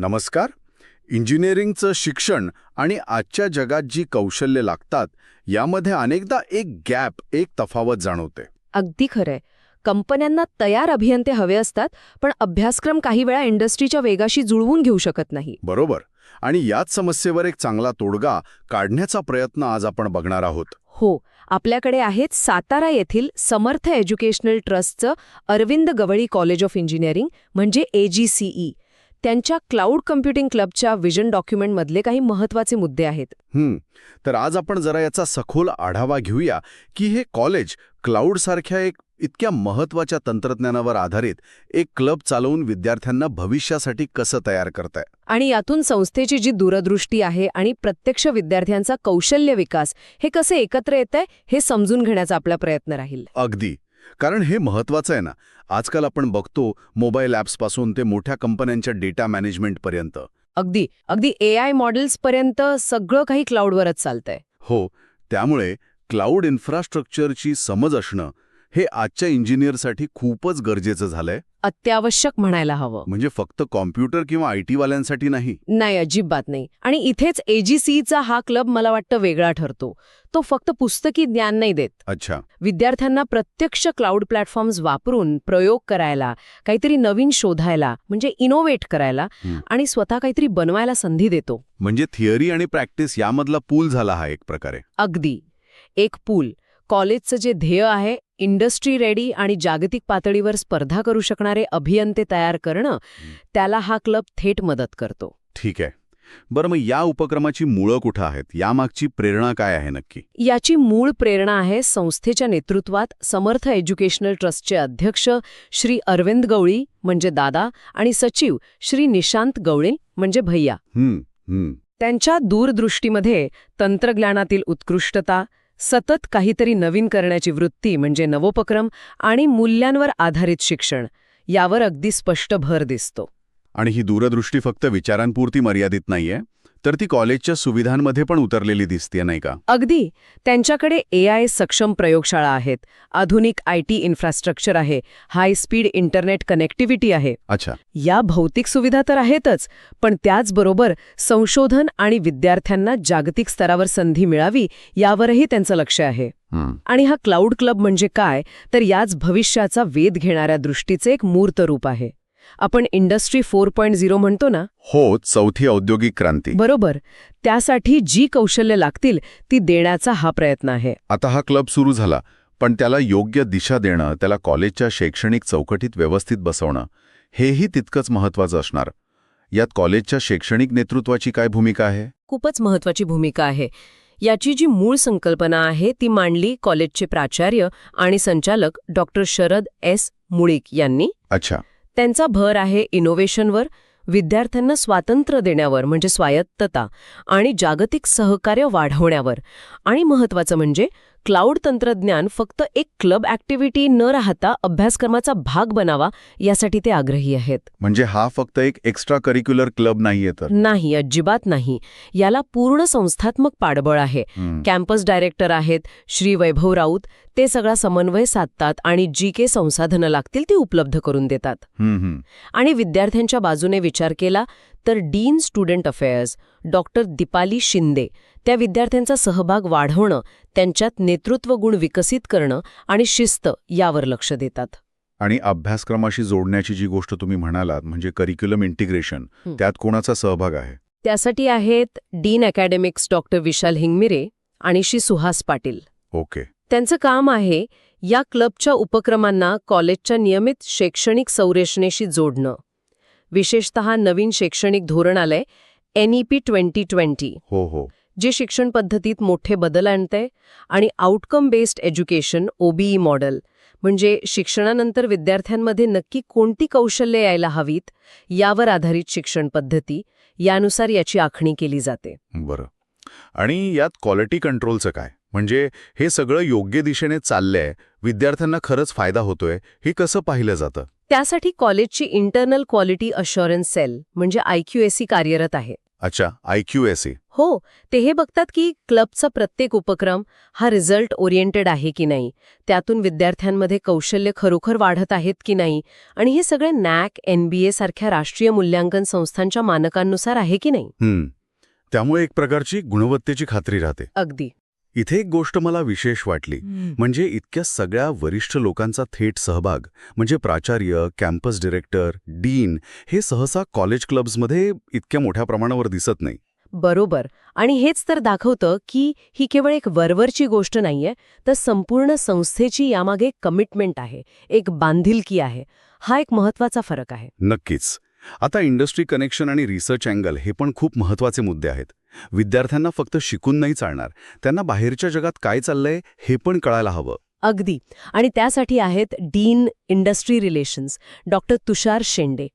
नमस्कार. इंजिनिअरिंगचं शिक्षण आणि आजच्या जगात जी कौशल्य लागतात यामध्ये अनेकदा एक गॅप एक तफावत जाणवते. अगदी खरंय. कंपन्यांना तयार अभियंते हवे असतात पण अभ्यासक्रम काही वेळा इंडस्ट्रीच्या वेगाशी जुळवून घेऊ शकत नाही. बरोबर. आणि याच समस्येवर एक चांगला तोडगा काढण्याचा प्रयत्न आज आपण बघणार आहोत. हो आपल्याकडे आहेत सातारा येथील Samarth educational ट्रस्टचं Arvind Gawali college of engineering म्हणजे एजीसीई त्यांच्या क्लाउड कम्प्युटिंग क्लबच्या विजन डॉक्युमेंटमधले काही महत्त्वाचे मुद्दे आहेत. तर आज आपण जरा याचा सखोल आढावा घेऊया की हे कॉलेज क्लाउडसारख्या एक इतक्या महत्त्वाच्या तंत्रज्ञानावर आधारित एक क्लब चालवून विद्यार्थ्यांना भविष्यासाठी कसं तयार करताय. आणि यातून संस्थेची जी दूरदृष्टी आहे आणि प्रत्यक्ष विद्यार्थ्यांचा कौशल्य विकास हे कसे एकत्र येत आहे हे समजून घेण्याचा आपला प्रयत्न राहील. अगदी. कारण हे महत्वाचं आहे ना. आजकाल आपण बघतो मोबाईल ॲप्सपासून ते मोठ्या कंपन्यांच्या डेटा मॅनेजमेंटपर्यंत अगदी. अगदी ए आय मॉडेल्सपर्यंत सगळं काही क्लाउडवरच चालतंय. हो. त्यामुळे क्लाउड इन्फ्रास्ट्रक्चरची समज असणं हे आजच्या इंजिनियरसाठी खूपच गरजेचं झालंय. अत्यावश्यक म्हणायला हवं. म्हणजे फक्त कॉम्प्युटर किंवा आय टीवाल्यांसाठी नाही? नाही अजिबात नाही. आणि इथेच एजीसीचा हा क्लब मला वाटतं वेगळा ठरतो. तो फक्त पुस्तकी ज्ञान नाही देत. अच्छा. विद्यार्थ्यांना प्रत्यक्ष क्लाउड प्लॅटफॉर्म्स वापरून प्रयोग करायला काहीतरी नवीन शोधायला म्हणजे इनोव्हेट करायला. आणि स्वतः काहीतरी बनवायला संधी देतो. म्हणजे थिअरी आणि प्रॅक्टिस यामधला पूल झाला हा एक प्रकारे. अगदी. एक पूल. कॉलेजचं जे ध्येय आहे इंडस्ट्री रेडी आणि जागतिक पातळीवर स्पर्धा करू शकणारे अभियंते तयार करणं त्याला हा क्लब थेट मदत करतो. ठीक आहे. बरं मग या उपक्रमाची मुळं कुठं आहेत? यामागची प्रेरणा काय आहे नक्की? याची मूळ प्रेरणा आहे संस्थेच्या नेतृत्वात समर्थ एज्युकेशनल ट्रस्टचे अध्यक्ष श्री अरविंद गवळी म्हणजे दादा आणि सचिव श्री निशांत गवळी म्हणजे भैया. त्यांच्या दूरदृष्टीमध्ये तंत्रज्ञानातील उत्कृष्टता सतत काहीतरी नवीन करण्याची वृत्ती म्हणजे नवोपक्रम आणि मूल्यांवर आधारित शिक्षण यावर अगदी स्पष्ट भर दिसतो. आणि ही दूरदृष्टी फक्त विचारांपुरती मर्यादित नाहीये तर ती कॉलेजच्या सुविधांमध्ये पण उतरलेली दिसते नाही का? अगदी. त्यांच्याकडे ए आय सक्षम प्रयोगशाळा आहेत. आधुनिक आय टी इन्फ्रास्ट्रक्चर आहे. हाय स्पीड इंटरनेट कनेक्टिव्हिटी आहे. अच्छा. या भौतिक सुविधा तर आहेतच पण त्याचबरोबर संशोधन आणि विद्यार्थ्यांना जागतिक स्तरावर संधी मिळावी यावरही त्यांचं लक्ष आहे. आणि हा क्लाउड क्लब म्हणजे काय? तर याच भविष्याचा वेध घेणाऱ्या दृष्टीचे एक मूर्त रूप आहे. आपण इंडस्ट्री फोर पॉईंट झिरो म्हणतो ना? हो चौथी औद्योगिक क्रांती. बरोबर. त्यासाठी जी कौशल्य लागतील ती देण्याचा हा प्रयत्न आहे. आता हा क्लब सुरू झाला पण त्याला योग्य दिशा देणं त्याला कॉलेजच्या शैक्षणिक चौकटीत व्यवस्थित बसवणं हेही तितकंच महत्वाचं असणार. यात कॉलेजच्या शैक्षणिक नेतृत्वाची काय भूमिका आहे? खूपच महत्वाची भूमिका आहे. याची जी मूळ संकल्पना आहे ती मांडली कॉलेजचे प्राचार्य आणि संचालक डॉक्टर शरद एस. मुळीक यांनी. अच्छा. त्यांचा भर आहे इनोव्हेशनवर विद्यार्थ्यांना स्वातंत्र्य देण्यावर म्हणजे स्वायत्तता आणि जागतिक सहकार्य वाढवण्यावर. आणि महत्वाचं म्हणजे क्लाउड तंत्रज्ञान फक्त एक क्लब ॲक्टिव्हिटी न राहता अभ्यासक्रमाचा भाग बनावा यासाठी ते आग्रही आहेत. म्हणजे हा फक्त एक एक्स्ट्रा करिक्युलर क्लब नाहीये तर? नाही अजिबात नाही. याला पूर्ण संस्थात्मक पाठबळ आहे. कॅम्पस डायरेक्टर आहेत श्री वैभव राऊत ते सगळा समन्वय साधतात आणि जी के संसाधनं लागतील ती उपलब्ध करून देतात. आणि विद्यार्थ्यांच्या बाजूने विचार केला तर dean student affairs doctor Deepali Shinde त्या विद्यार्थ्यांचा सहभाग वाढवणं त्यांच्यात नेतृत्व गुण विकसित करणं आणि शिस्त यावर लक्ष देतात. आणि अभ्यासक्रमाशी जोडण्याची जी गोष्ट तुम्ही म्हणालात म्हणजे करिक्युलम इंटिग्रेशन. त्यात कोणाचा सहभाग आहे? त्यासाठी आहेत dean academics doctor Vishal Hingmire आणि श्री सुहास पाटील. ओके. त्यांचं काम आहे या क्लबच्या उपक्रमांना कॉलेजच्या नियमित शैक्षणिक संरचनेशी जोडणं. विशेषतः नवीन शैक्षणिक धोरण आलंय एनईपी ट्वेंटी ट्वेंटी हो हो. जे शिक्षण पद्धतीत मोठे बदल आणतंय आणि outcome based education OBE model म्हणजे शिक्षणानंतर विद्यार्थ्यांमध्ये नक्की कोणती कौशल्ये यायला हवीत यावर आधारित शिक्षण पद्धती यानुसार याची आखणी केली जाते. बरं. आणि यात क्वालिटी कंट्रोलचं काय? म्हणजे हे सगळं योग्य दिशेने चाललंय विद्यार्थ्यांना खरंच फायदा होतोय हे कसं पाहिलं जातं? त्यासाठी कॉलेजची इंटरनल क्वालिटी अश्युरन्स सेल म्हणजे आयक्यूएससी कार्यरत आहे. अच्छा आय क्यू एस ए हो ते हे बघतात की क्लबचा प्रत्येक उपक्रम हा रिझल्ट ओरिएंटेड आहे की नाही? त्यातून विद्यार्थ्यांमध्ये कौशल्य खरोखर वाढत आहेत की नाही? आणि हे सगळे नॅक एनबीए सारख्या राष्ट्रीय मूल्यांकन संस्थांच्या मानकांनुसार आहे की नाही? हम्म. त्यामुळे एक प्रकारची गुणवत्तेची खात्री राहते. अगदी. इथे एक गोष्ट मला विशेष वाटली. म्हणजे इतक्या सगळ्या वरिष्ठ लोकांचा थेट सहभाग म्हणजे प्राचार्य कॅम्पस डिरेक्टर डीन हे सहसा कॉलेज क्लब्समध्ये इतक्या मोठ्या प्रमाणावर दिसत नाही. बरोबर. आणि हेच तर दाखवतं की ही केवळ एक वरवरची गोष्ट नाहीये तर संपूर्ण संस्थेची यामागे कमिटमेंट आहे एक बांधिलकी आहे. हा एक महत्त्वाचा फरक आहे. नक्कीच. आता इंडस्ट्री कनेक्शन आणि रिसर्च अँगल हे पण खूप महत्त्वाचे मुद्दे आहेत. विद्यार्थ्यांना फक्त शिकून नाही चालणार. त्यांना बाहेरच्या जगात काय चाललंय हे पण कळायला हवं. अगदी. आणि त्यासाठी आहेत dean industry relations. Doctor Tushar Shende.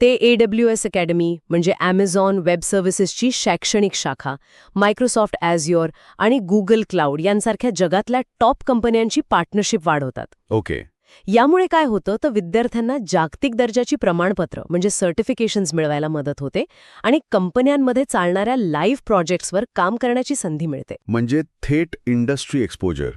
ते ए डब्ल्यू एस अकॅडमी म्हणजे ॲमेझॉन वेब सर्व्हिसेसची शैक्षणिक शाखा मायक्रोसॉफ्ट ॲझ्युअर आणि गुगल क्लाउड यांसारख्या जगातल्या टॉप कंपन्यांची पार्टनरशिप वाढवतात. ओके यामुळे काय होतं तर विद्यार्थ्यांना जागतिक दर्जाची प्रमाणपत्र म्हणजे सर्टिफिकेशन्स मिळवायला मदत होते आणि कंपन्यांमध्ये चालणाऱ्या लाईव्ह प्रोजेक्ट्सवर काम करण्याची संधी मिळते. म्हणजे थेट इंडस्ट्री एक्सपोजर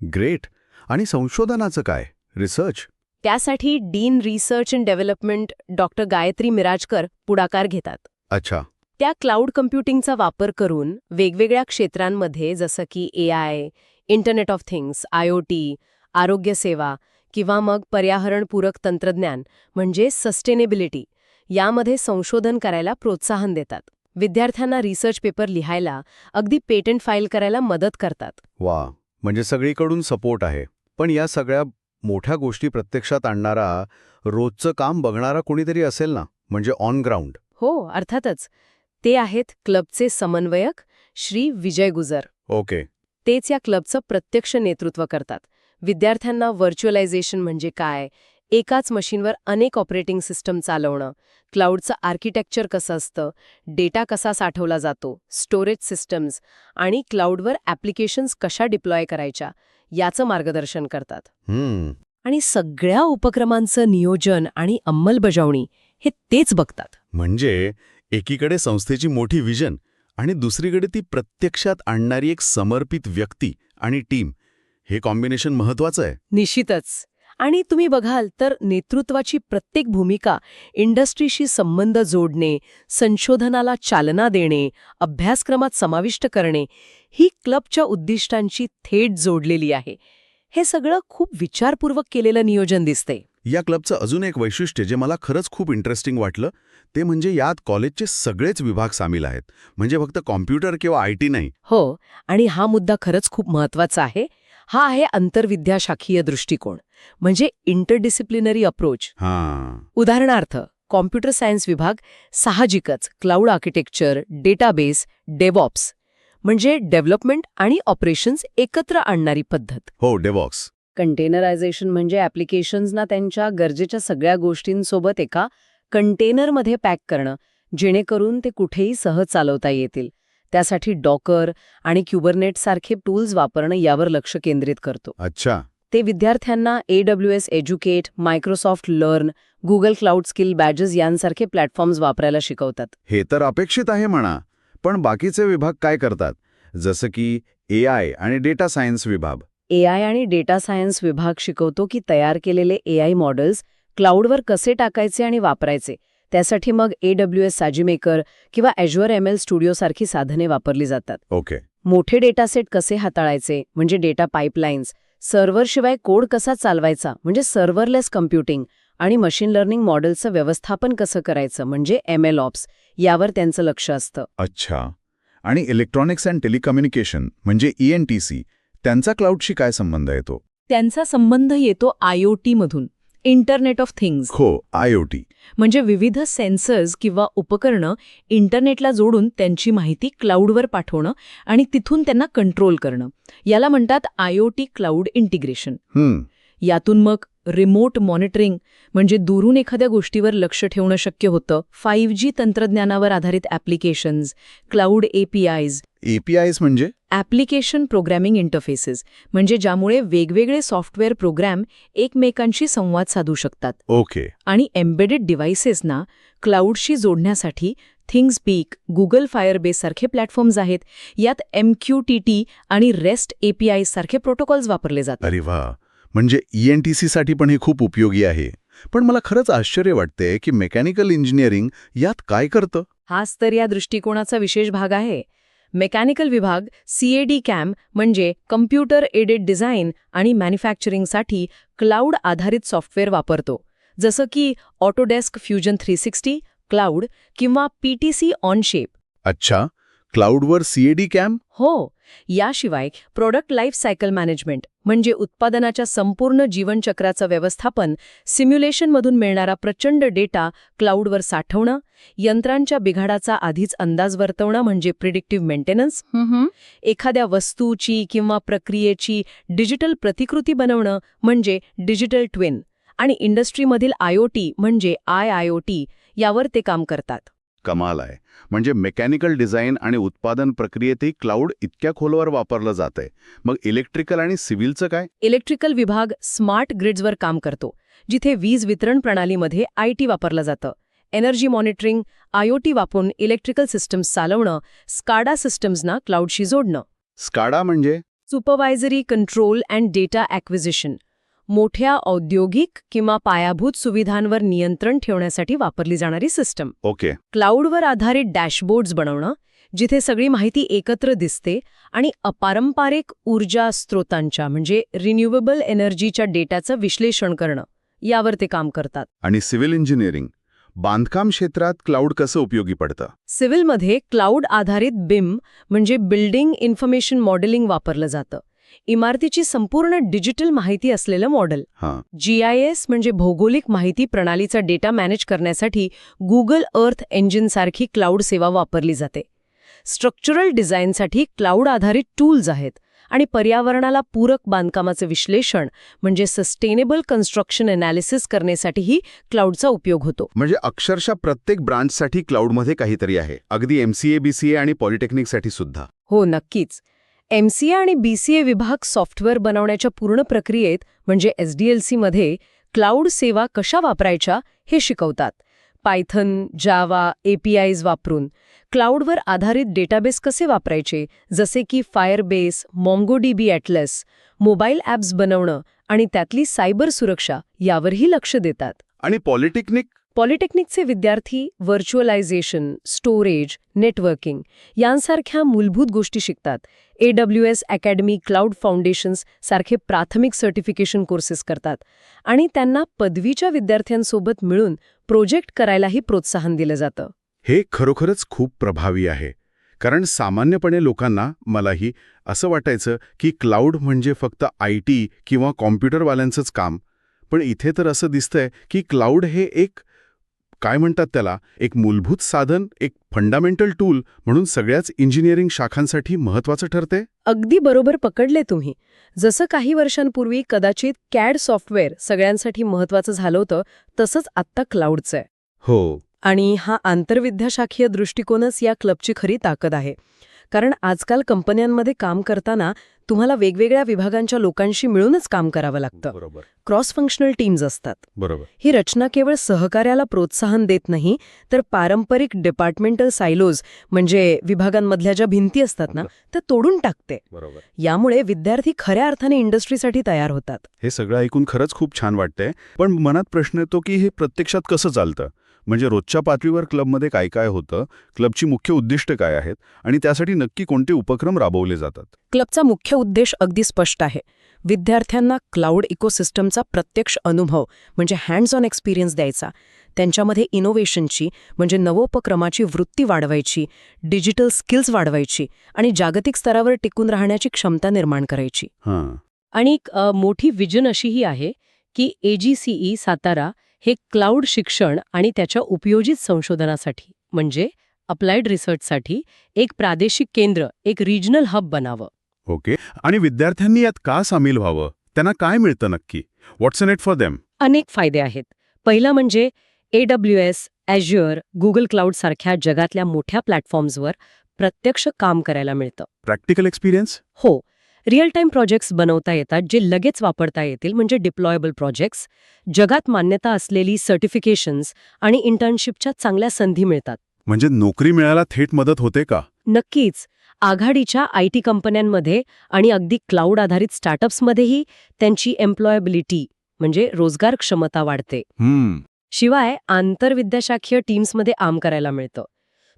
ग्रेट आणि संशोधनाचं काय? रिसर्च त्यासाठी dean research and development doctor Gayatri Mirajkar पुढाकार घेतात. अच्छा. त्या क्लाउड कम्प्युटिंगचा वापर करून वेगवेगळ्या क्षेत्रांमध्ये जसं की A I internet of things I O T आरोग्यसेवा किंवा मग पर्यावरणपूरक तंत्रज्ञान म्हणजे सस्टेनेबिलिटी यामध्ये संशोधन करायला प्रोत्साहन देतात. विद्यार्थ्यांना रिसर्च पेपर लिहायला अगदी पेटंट फाईल करायला मदत करतात. वा म्हणजे सगळीकडून सपोर्ट आहे. पण या सगळ्या मोठ्या गोष्टी प्रत्यक्षात आणणारा रोजचं काम बघणारा कोणीतरी असेल ना म्हणजे ऑन ग्राउंड हो अर्थातच. ते आहेत क्लबचे समन्वयक श्री विजय गुजर. ओके. तेच या क्लबचं प्रत्यक्ष नेतृत्व करतात. विद्यार्थ्यांना व्हर्च्युअलायझेशन म्हणजे काय? एकाच मशीनवर अनेक ऑपरेटिंग सिस्टम चालवणं. क्लाउडचं आर्किटेक्चर कसं असतं? डेटा कसा साठवला जातो? स्टोरेज सिस्टम्स आणि क्लाउडवर ॲप्लिकेशन्स कशा डिप्लॉय करायच्या? याचं मार्गदर्शन करतात. आणि सगळ्या उपक्रमांचं नियोजन आणि अंमलबजावणी हे तेच बघतात. म्हणजे एकीकडे संस्थेची मोठी विजन आणि दुसरीकडे ती प्रत्यक्षात आणणारी एक समर्पित व्यक्ती आणि टीम हे कॉम्बिनेशन महत्वाचं आहे. निश्चितच. आणि तुम्ही बघाल तर नेतृत्वाची प्रत्येक भूमिका इंडस्ट्रीशी संबंध जोडणे संशोधनाला चालना देणे अभ्यासक्रमात समाविष्ट करणे ही क्लबच्या उद्दिष्टांची थेट जोडलेली आहे. हे सगळं खूप विचारपूर्वक केलेलं नियोजन दिसते. या क्लबचं अजून एक वैशिष्ट्य जे मला खरंच खूप इंटरेस्टिंग वाटलं ते म्हणजे यात कॉलेजचे सगळेच विभाग सामील आहेत. म्हणजे फक्त कॉम्प्युटर किंवा आय टी नाही. हो आणि हा मुद्दा खरंच खूप महत्त्वाचा आहे. हा आहे आंतरविद्याशाखीय दृष्टिकोन म्हणजे इंटरडिसिप्लिनरी अप्रोच उदाहरणार्थ कॉम्प्युटर सायन्स विभाग साहजिकच क्लाउड आर्किटेक्चर डेटाबेस डेवॉप्स म्हणजे डेव्हलपमेंट आणि ऑपरेशन्स एकत्र आणणारी पद्धत. हो डेवॉक्स कंटेनरायझेशन म्हणजे ॲप्लिकेशन्सना त्यांच्या गरजेच्या सगळ्या गोष्टींसोबत एका कंटेनरमध्ये पॅक करणं जेणेकरून ते कुठेही सहज चालवता येतील. त्यासाठी डॉकर आणि क्युबरनेट सारखे टूल्स वापरणं यावर लक्ष केंद्रित करतो. अच्छा. ते विद्यार्थ्यांना A W S educate Microsoft learn Google cloud skill badges यांसारखे प्लॅटफॉर्म्स वापरायला शिकवतात. हे तर अपेक्षित आहे म्हणा पण बाकीचे विभाग काय करतात? जसं की ए आय आणि डेटा सायन्स विभाग. ए आय आणि डेटा सायन्स विभाग शिकवतो की तयार केलेले ए आय मॉडेल्स क्लाउडवर कसे टाकायचे आणि वापरायचे त्यासाठी मग ए डब्ल्यू एस साजीमेकर किंवा ॲज्युअर एम एल स्टुडिओसारखी साधने वापरली जातात. ओके. मोठे डेटासेट कसे हाताळायचे? म्हणजे डेटा पाईपलाईन्स सर्व्हरशिवाय कोड कसा चालवायचा? म्हणजे सर्व्हरलेस कम्प्युटिंग आणि मशीन लर्निंग मॉडेलचं व्यवस्थापन कसं करायचं? म्हणजे एम एल ऑप्स यावर त्यांचं लक्ष असतं. अच्छा. आणि इलेक्ट्रॉनिक्स अँड टेलिकम्युनिकेशन म्हणजे ई एन टी सी त्यांचा क्लाउडशी काय संबंध येतो त्यांचा संबंध येतो आयओटीमधून इंटरनेट ऑफ थिंग्स. हो आय ओ टी. म्हणजे विविध सेन्सर्स किंवा उपकरणं इंटरनेटला जोडून त्यांची माहिती क्लाउडवर पाठवणं आणि तिथून त्यांना कंट्रोल करणं. याला म्हणतात आयओटी क्लाउड इंटिग्रेशन. यातून मग रिमोट मॉनिटरिंग म्हणजे दुरून एखाद्या गोष्टीवर लक्ष ठेवणं शक्य होतं. फाईव्ह जी तंत्रज्ञानावर आधारित ॲप्लिकेशन्स क्लाउड एपीआयज एपीआयस म्हणजे? ॲप्लिकेशन प्रोग्रॅमिंग इंटरफेसेस म्हणजे ज्यामुळे वेगवेगळे सॉफ्टवेअर प्रोग्रॅम एकमेकांशी संवाद साधू शकतात. ओके. आणि एम्बेडेड डिव्हाइसेसना क्लाउडशी जोडण्यासाठी थिंग्सपीक गुगल फायरबेस सारखे प्लॅटफॉर्म्स आहेत. यात एम क्यू टी टी आणि रेस्ट एपीआय सारखे प्रोटोकॉल्स वापरले जातात. अरे वा. म्हणजे ईएनटीसी साठी पण हे खूप उपयोगी आहे. पण मला खरंच आश्चर्य वाटते की मेकॅनिकल इंजिनिअरिंग यात काय करतं? हाच तर या दृष्टिकोनाचा विशेष भाग आहे. मेकॅनिकल विभाग सीएडी कॅम म्हणजे कम्प्युटर एडेड डिझाईन आणि मॅन्युफॅक्चरिंगसाठी क्लाउड आधारित सॉफ्टवेअर वापरतो. जसं की Autodesk Fusion three sixty cloud किंवा पीटीसी ऑनशेप अच्छा. क्लाउडवर सीएडी कॅम हो याशिवाय प्रोडक्ट लाईफ सायकल मॅनेजमेंट म्हणजे उत्पादनाच्या संपूर्ण जीवनचक्राचं व्यवस्थापन सिम्युलेशनमधून मिळणारा प्रचंड डेटा क्लाउडवर साठवणं यंत्रांच्या बिघाडाचा आधीच अंदाज वर्तवणं म्हणजे प्रिडिक्टिव्ह मेंटेनन्स एखाद्या वस्तूची किंवा प्रक्रियेची डिजिटल प्रतिकृती बनवणं म्हणजे डिजिटल ट्विन आणि इंडस्ट्रीमधील आयओटी म्हणजे आय आयओटी यावर ते काम करतात. कमाल आहे. म्हणजे मेकॅनिकल डिझाईन आणि उत्पादन प्रक्रियेतही क्लाउड इतक्या खोलवर वापरलं जातंय. मग इलेक्ट्रिकल आणि सिव्हिलचं काय? इलेक्ट्रिकल विभाग स्मार्ट ग्रिड्सवर काम करतो जिथे वीज वितरण प्रणालीमध्ये आयटी वापरलं जातं. एनर्जी मॉनिटरिंग आयओटी वापरून इलेक्ट्रिकल सिस्टम्स चालवणं स्काडा सिस्टम्सना क्लाउडशी जोडणं. स्काडा म्हणजे? Supervisory control and data acquisition. मोठ्या औद्योगिक किंवा पायाभूत सुविधांवर नियंत्रण ठेवण्यासाठी वापरली जाणारी सिस्टम. ओके. क्लाउडवर आधारित डॅशबोर्ड्स बनवणं जिथे सगळी माहिती एकत्र दिसते आणि अपारंपरिक ऊर्जा स्रोतांच्या म्हणजे रिन्युएबल एनर्जीच्या डेटाचं विश्लेषण करणं यावर ते काम करतात. आणि सिव्हिल इंजिनिअरिंग बांधकाम क्षेत्रात क्लाउड कसं उपयोगी पडतं? सिव्हिलमध्ये क्लाउड आधारित बिम म्हणजे बिल्डिंग इन्फॉर्मेशन मॉडेलिंग वापरलं जातं. इमारतीची संपूर्ण डिजिटल माहिती असलेलं मॉडेल. जी आय एस म्हणजे भौगोलिक माहिती प्रणालीचा डेटा मॅनेज करण्यासाठी गुगल अर्थ इंजिनसारखी क्लाउड सेवा वापरली जाते. स्ट्रक्चरल डिझाईनसाठी क्लाउड आधारित टूल्स आहेत आणि पर्यावरणाला पूरक बांधकामाचं विश्लेषण म्हणजे सस्टेनेबल कन्स्ट्रक्शन एनालिसिस करण्यासाठीही क्लाउडचा उपयोग होतो. म्हणजे अक्षरशः प्रत्येक ब्रांचसाठी क्लाउडमध्ये काहीतरी आहे. अगदी एमसीए बीसीए आणि पॉलिटेक्निकसाठी सुद्धा. हो नक्कीच. एमसीए आणि बीसीए विभाग सॉफ्टवेअर बनवण्याच्या पूर्ण प्रक्रियेत म्हणजे एसडीएलसीमध्ये क्लाउड सेवा कशा वापरायच्या हे शिकवतात. पायथन जावा एपीआयज वापरून. क्लाउडवर आधारित डेटाबेस कसे वापरायचे? जसे की Firebase MongoDB Atlas mobile apps बनवणं आणि त्यातली सायबर सुरक्षा यावरही लक्ष देतात. आणि पॉलिटेक्निक पॉलिटेक्निकचे विद्यार्थी व्हर्च्युअलायझेशन स्टोरेज नेटवर्किंग यांसारख्या मूलभूत गोष्टी शिकतात. A W S academy cloud foundations सारखे प्राथमिक सर्टिफिकेशन कोर्सेस करतात आणि त्यांना पदवीच्या विद्यार्थ्यांसोबत मिळून प्रोजेक्ट करायलाही प्रोत्साहन दिलं जातं. हे खरोखरच खूप प्रभावी आहे कारण सामान्यपणे लोकांना मलाही असं वाटायचं की क्लाउड म्हणजे फक्त आय टी किंवा कॉम्प्युटरवाल्यांचंच काम पण इथे तर असं दिसतंय की क्लाउड हे एक काय म्हणतात त्याला? एक मूलभूत साधन एक फंडामेंटल टूल म्हणून सगळ्याच इंजिनिअरिंग शाखांसाठी महत्वाचं ठरते? अगदी बरोबर पकडले तुम्ही. जसं काही वर्षांपूर्वी कदाचित कॅड सॉफ्टवेअर सगळ्यांसाठी महत्वाचं झालं होतं तसंच आत्ता क्लाउडचं आहे. हो. आणि हा आंतरविद्याशाखीय दृष्टिकोनच या क्लबची खरी ताकद आहे. कारण आजकाल कंपन्यांमध्ये काम करताना तुम्हाला वेगवेगळ्या विभागांच्या लोकांशी मिळूनच काम करावं लागतं. बरोबर. क्रॉस फंक्शनल टीम्स असतात. बरोबर. ही रचना केवळ सहकार्याला प्रोत्साहन देत नाही तर पारंपरिक डिपार्टमेंटल सायलोज म्हणजे विभागांमधल्या ज्या भिंती असतात ना त्या तोडून टाकते. बरोबर. यामुळे विद्यार्थी खऱ्या अर्थाने इंडस्ट्रीसाठी तयार होतात. हे सगळं ऐकून खरंच खूप छान वाटतंय पण मनात प्रश्न येतो की हे प्रत्यक्षात कसं चालतं? म्हणजे रोजच्या पातळीवर क्लबमध्ये काय काय होतं क्लबची मुख्य उद्दिष्ट काय आहेत आणि त्यासाठी नक्की कोणते उपक्रम राबवले जातात? क्लबचा मुख्य उद्देश अगदी स्पष्ट आहे. विद्यार्थ्यांना क्लाउड इकोसिस्टमचा प्रत्यक्ष अनुभव म्हणजे हँड्स ऑन एक्सपिरियन्स द्यायचा. त्यांच्यामध्ये इनोव्हेशनची म्हणजे नवोपक्रमाची वृत्ती वाढवायची डिजिटल स्किल्स वाढवायची आणि जागतिक स्तरावर टिकून राहण्याची क्षमता निर्माण करायची. हां. आणि एक मोठी विजन अशीही आहे की एजीसीई सातारा हे क्लाउड शिक्षण आणि त्याच्या उपयोजित संशोधनासाठी म्हणजे अप्लाइड रिसर्चसाठी एक प्रादेशिक केंद्र एक रिजनल हब बनावं. ओके. आणि विद्यार्थ्यांनी यात का सामील व्हावं? त्यांना काय मिळतं नक्की? What's in it for them अनेक फायदे आहेत. पहिला म्हणजे A W S Azure Google cloud सारख्या जगातल्या मोठ्या प्लॅटफॉर्म्सवर प्रत्यक्ष काम करायला मिळतं. प्रॅक्टिकल एक्सपिरियन्स हो. रिअल टाईम प्रोजेक्ट्स बनवता येतात जे लगेच वापरता येतील म्हणजे डिप्लॉयबल प्रोजेक्ट्स. जगात मान्यता असलेली सर्टिफिकेशन्स आणि इंटर्नशिपच्या चांगल्या संधी मिळतात. म्हणजे नोकरी मिळायला थेट मदत होते का? नक्कीच. आघाडीच्या आय टी कंपन्यांमध्ये आणि अगदी क्लाउड आधारित स्टार्टअप्समध्येही त्यांची एम्प्लॉयबिलिटी म्हणजे रोजगार क्षमता वाढते. शिवाय आंतरविद्याशाखीय टीम्समध्ये काम करायला मिळतं.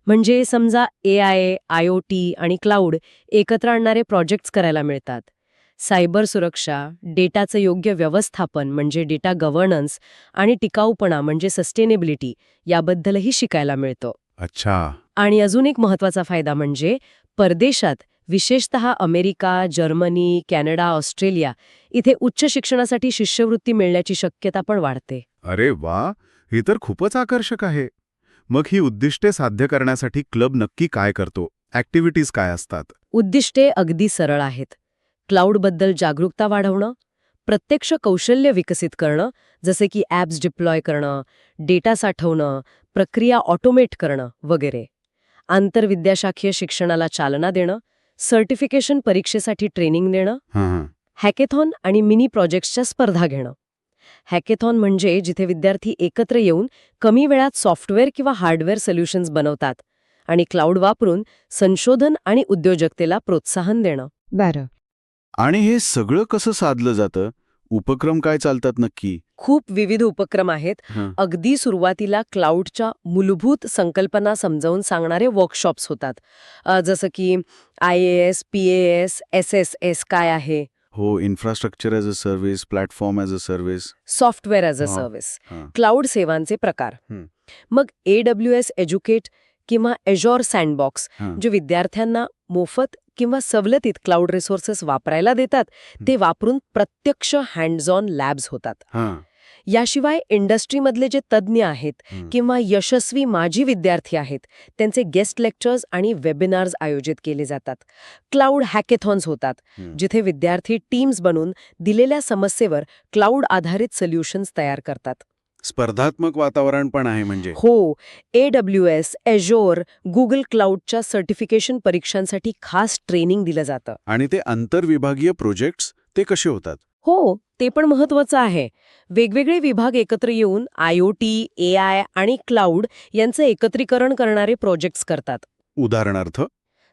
म्हणजे समजा A I I O T आणि क्लाउड एकत्र आणणारे प्रोजेक्ट्स करायला मिळतात. सायबर सुरक्षा डेटाचं योग्य व्यवस्थापन म्हणजे डेटा गव्हर्नन्स आणि टिकाऊपणा म्हणजे सस्टेनेबिलिटी याबद्दलही शिकायला मिळतं. अच्छा. आणि अजून एक महत्त्वाचा फायदा म्हणजे परदेशात विशेषतः अमेरिका जर्मनी कॅनडा ऑस्ट्रेलिया इथे उच्च शिक्षणासाठी शिष्यवृत्ती मिळण्याची शक्यता पण वाढते. अरे वा! ही तर खूपच आकर्षक आहे. मग ही उद्दिष्टे साध्य करण्यासाठी क्लब नक्की काय करतो? ऍक्टिव्हिटीज काय असतात? उद्दिष्टे अगदी सरळ आहेत. क्लाउडबद्दल जागरूकता वाढवणं प्रत्यक्ष कौशल्य विकसित करणं जसे की ॲप्स डिप्लॉय करणं डेटा साठवणं प्रक्रिया ऑटोमेट करणं वगैरे. आंतरविद्याशाखीय शिक्षणाला चालना देणं सर्टिफिकेशन परीक्षेसाठी ट्रेनिंग देणं हॅकेथॉन आणि मिनी प्रोजेक्ट्सच्या स्पर्धा घेणं. हॅकेथॉन म्हणजे जिथे विद्यार्थी एकत्र येऊन कमी वेळात सॉफ्टवेअर किंवा हार्डवेअर सोल्युशन्स बनवतात आणि क्लाउड वापरून संशोधन आणि उद्योजकतेला प्रोत्साहन देणं. बरं. आणि हे सगळं कसं साधलं जातं? उपक्रम काय चालतात नक्की? खूप विविध उपक्रम आहेत. अगदी सुरुवातीला क्लाउडच्या मूलभूत संकल्पना समजावून सांगणारे वर्कशॉप्स होतात. जसं की I A S P A S S S S S आहे? हो infrastructure as a service platform as a service software as a हा. सर्व्हिस हां. क्लाउड सेवांचे प्रकार. मग ए डब्ल्यू एस एज्युकेट किंवा एजॉर सँडबॉक्स हां. जे विद्यार्थ्यांना मोफत किंवा सवलतीत क्लाउड रिसोर्सेस वापरायला देतात ते वापरून प्रत्यक्ष हँड्स ऑन लॅब्स होतात हां याशिवाय इंडस्ट्रीमधले जे तज्ज्ञ आहेत. किंवा यशस्वी माजी विद्यार्थी आहेत त्यांचे गेस्ट लेक्चर्स आणि वेबिनार्स आयोजित केले जातात. क्लाउड हॅकेथॉन्स होतात. जिथे विद्यार्थी टीम्स बनून दिलेल्या समस्येवर क्लाउड आधारित सोल्युशन्स तयार करतात. स्पर्धात्मक वातावरण पण आहे म्हणजे. हो A W S Azure Google क्लाउडच्या certification परीक्षांसाठी खास ट्रेनिंग दिलं जातं. आणि ते आंतरविभागीय प्रोजेक्ट्स ते कसे होतात? हो ते पण महत्वाचं आहे. वेगवेगळे विभाग एकत्र येऊन I O T A I आणि क्लाउड यांचं एकत्रीकरण करणारे प्रोजेक्ट्स करतात. उदाहरणार्थ?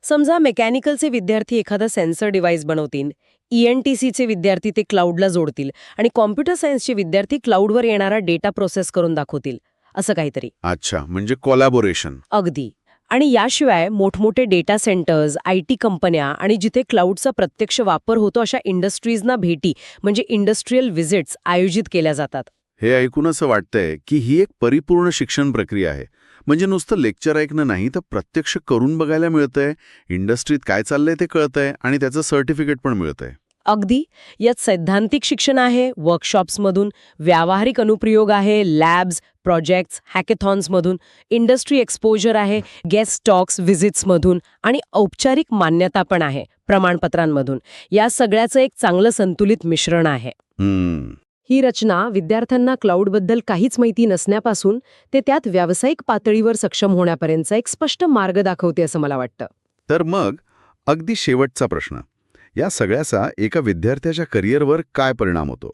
समजा मेकॅनिकलचे विद्यार्थी एखादा सेन्सर डिव्हाइस बनवतील ईएनटीसीचे विद्यार्थी ते क्लाउडला जोडतील आणि कॉम्प्युटर सायन्सचे विद्यार्थी क्लाउडवर येणारा डेटा प्रोसेस करून दाखवतील असं काहीतरी. अच्छा म्हणजे कोलॅबोरेशन. अगदी. आणि याशिवाय मोठमोठे डेटा सेंटर्स आय टी कंपन्या आणि जिथे क्लाउडचा प्रत्यक्ष वापर होतो अशा इंडस्ट्रीजना भेटी म्हणजे इंडस्ट्रीयल व्हिजिट्स आयोजित केल्या जातात. हे ऐकून असं वाटतंय की ही एक परिपूर्ण शिक्षण प्रक्रिया आहे. म्हणजे नुसतं लेक्चर ऐकणं नाही तर प्रत्यक्ष करून बघायला मिळतंय. इंडस्ट्रीत काय चाललंय ते कळतंय आणि त्याचं सर्टिफिकेट पण मिळतंय. अगदी यात सैद्धांतिक शिक्षण आहे वर्कशॉप्समधून व्यावहारिक अनुप्रयोग आहे लॅब्स प्रोजेक्ट्स हॅकेथॉन्समधून इंडस्ट्री एक्सपोजर आहे गेस्ट टॉक्स व्हिजिट्समधून आणि औपचारिक मान्यता पण आहे प्रमाणपत्रांमधून. या सगळ्याचं एक चांगलं संतुलित मिश्रण आहे. हम्म. ही रचना विद्यार्थ्यांना क्लाउडबद्दल काहीच माहिती नसण्यापासून ते त्यात व्यावसायिक पातळीवर सक्षम होण्यापर्यंतचा एक स्पष्ट मार्ग दाखवते असं मला वाटतं. तर मग अगदी शेवटचा प्रश्न. या सगळ्याचा एका विद्यार्थ्याच्या करिअरवर काय परिणाम होतो?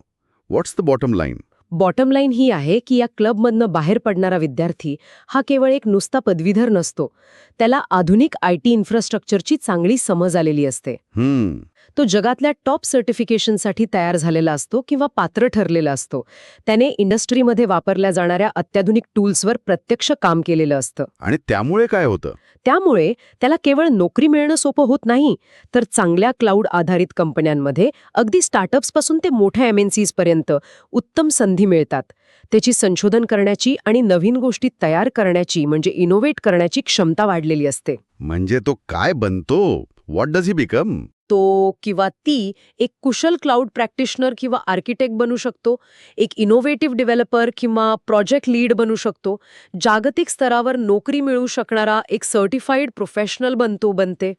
What's the bottom line bottom line ही आहे की या क्लबमधनं बाहेर पडणारा विद्यार्थी हा केवळ एक नुसता पदवीधर नसतो. त्याला आधुनिक आय टी इन्फ्रास्ट्रक्चरची चांगली समज आलेली असते. हम्म. तो जगातल्या टॉप सर्टिफिकेशनसाठी तयार झालेला असतो किंवा पात्र ठरलेला असतो. त्याने इंडस्ट्रीमध्ये वापरल्या जाणाऱ्या अत्याधुनिक टूल्सवर प्रत्यक्ष काम केलेलं असतं. आणि त्यामुळे काय होतं? त्यामुळे त्याला केवळ नोकरी मिळणं सोपं होत नाही. तर चांगल्या क्लाउड आधारित कंपन्यांमध्ये अगदी स्टार्टअप्सपासून ते मोठ्या एम एन पर्यंत उत्तम संधी मिळतात. त्याची संशोधन करण्याची आणि नवीन गोष्टी तयार करण्याची म्हणजे इनोव्हेट करण्याची क्षमता वाढलेली असते. म्हणजे तो काय बनतो? व्हॉट डज ही बिकम तो किंवा ती एक कुशल क्लाउड प्रॅक्टिशनर किंवा आर्किटेक्ट बनू शकतो एक इनोव्हेटिव्ह डेव्हलपर किंवा प्रोजेक्ट लीड बनू शकतो. जागतिक स्तरावर नोकरी मिळू शकणारा एक सर्टिफाईड प्रोफेशनल बनतो बनते.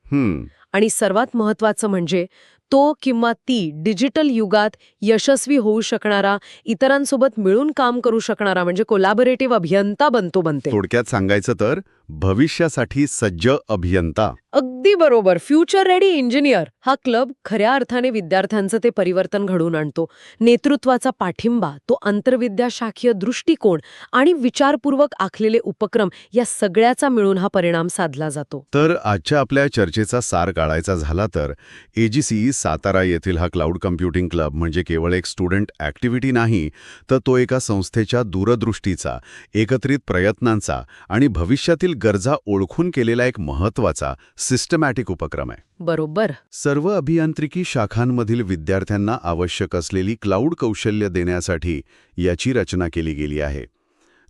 आणि सर्वात महत्वाचं म्हणजे तो किंवा ती डिजिटल युगात यशस्वी होऊ शकणारा इतरांसोबत मिळून काम करू शकणारा म्हणजे कोलॅबोरेटिव्ह अभियंता बनतो बनते. थोडक्यात सांगायचं तर भविष्यासाठी सज्ज अभियंता. अगदी बरोबर. फ्युचर रेडी इंजिनियर हा क्लब खऱ्या अर्थाने विद्यार्थ्यांचं ते परिवर्तन घडवून आणतो. नेतृत्वाचा पाठिंबा तो आंतरविद्या शाखीय दृष्टिकोन आणि विचारपूर्वक आखलेले उपक्रम या सगळ्याचा मिळून हा परिणाम साधला जातो. तर आजच्या आपल्या चर्चेचा सार काढायचा झाला तर एजीसीई सातारा येथील हा क्लाउड कम्प्युटिंग क्लब म्हणजे केवळ एक स्टुडंट ॲक्टिव्हिटी नाही तर तो एका संस्थेच्या दूरदृष्टीचा एकत्रित प्रयत्नांचा आणि भविष्यातील गरजा ओळखून केलेला एक महत्त्वाचा सिस्टमॅटिक उपक्रम आहे. बरोबर. सर्व अभियांत्रिकी शाखांमधील विद्यार्थ्यांना आवश्यक असलेली क्लाउड कौशल्य देण्यासाठी याची रचना केली गेली आहे.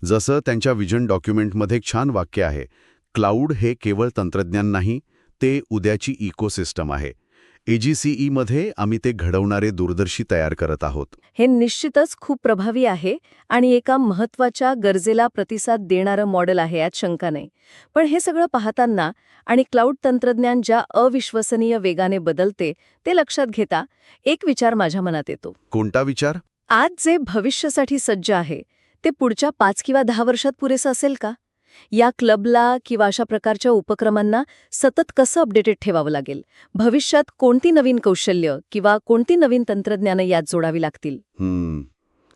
जसं त्यांच्या विजन डॉक्युमेंटमध्ये एक छान वाक्य आहे क्लाउड हे केवळ तंत्रज्ञान नाही ते उद्याची इकोसिस्टम आहे. एजीसीईमध्ये आम्ही ते घडवणारे दूरदर्शी तयार करत आहोत. हे निश्चितच खूप प्रभावी आहे आणि एका महत्त्वाच्या गरजेला प्रतिसाद देणारं मॉडेल आहे यात शंका नाही. पण हे सगळं पाहताना आणि क्लाउड तंत्रज्ञान ज्या अविश्वसनीय वेगाने बदलते ते लक्षात घेता एक विचार माझ्या मनात येतो. कोणता विचार? आज जे भविष्यासाठी सज्ज आहे ते पुढच्या पाच किंवा दहा वर्षात पुरेसं असेल का? या क्लबला किंवा अशा प्रकारच्या उपक्रमांना सतत कसं अपडेटेड ठेवावं लागेल? भविष्यात कोणती नवीन कौशल्य किंवा कोणती नवीन तंत्रज्ञानं यात जोडावी लागतील? हम्म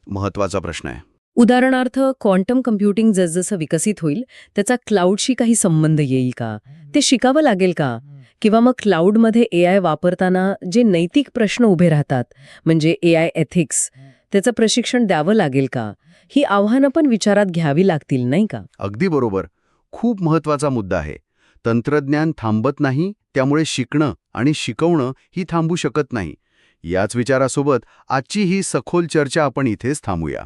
महत्त्वाचा प्रश्न आहे. उदाहरणार्थ क्वांटम कम्प्युटिंग जसजसं विकसित होईल त्याचा क्लाउडशी काही संबंध येईल का? ते शिकावं लागेल का? किंवा मग क्लाउडमध्ये ए आय वापरताना जे नैतिक प्रश्न उभे राहतात म्हणजे ए आय एथिक्स त्याचं प्रशिक्षण द्यावं लागेल का? ही आव्हानं पण विचारात घ्यावी लागतील नाही का? अगदी बरोबर. खूप महत्त्वाचा मुद्दा आहे. तंत्रज्ञान थांबत नाही त्यामुळे शिकणं आणि शिकवणं ही थांबू शकत नाही. याच विचारासोबत आजची ही सखोल चर्चा आपण इथेच थांबूया.